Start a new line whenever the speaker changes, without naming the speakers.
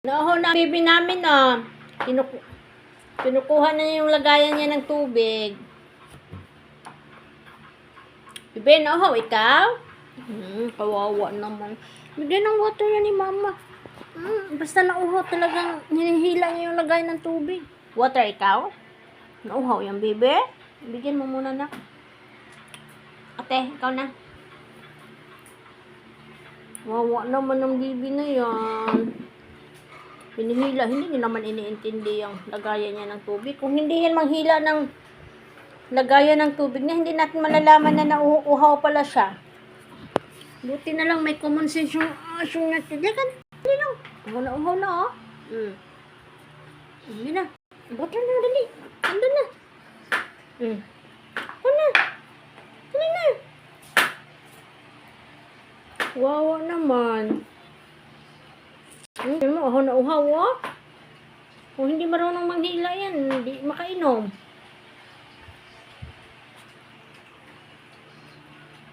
Naho na bibi namin na. Kinuku kinukuha na yung lagayan niya ng tubig. Bibi, naho, ikaw? Hmm, kawawa naman. Bigyan ng water yan ni mama. Hmm, basta nauhaw talagang hinihila niya yung lagayan ng tubig. Water, ikaw? Nauhaw yan, bibi? Bigyan mo muna na. Ate, ikaw na. Wawa naman ng bibi na yan. Hinihila, hindi niya naman iniintindi yung lagayan niya ng tubig. Kung hindi yan manghila ng lagayan ng tubig niya, hindi natin malalaman na nauuhaw pala siya. Buti na lang may common sense yung asyong natin. Diyan ka, dali lang. Uhaw na, na, oh. Mm. Hindi na. Buti na, dali. Andun na. Mm. Uhaw na. Dali na. Wawa naman. Hmm, mo, uhaw na oh. Kung hindi marunong manghila yan, hindi makainom.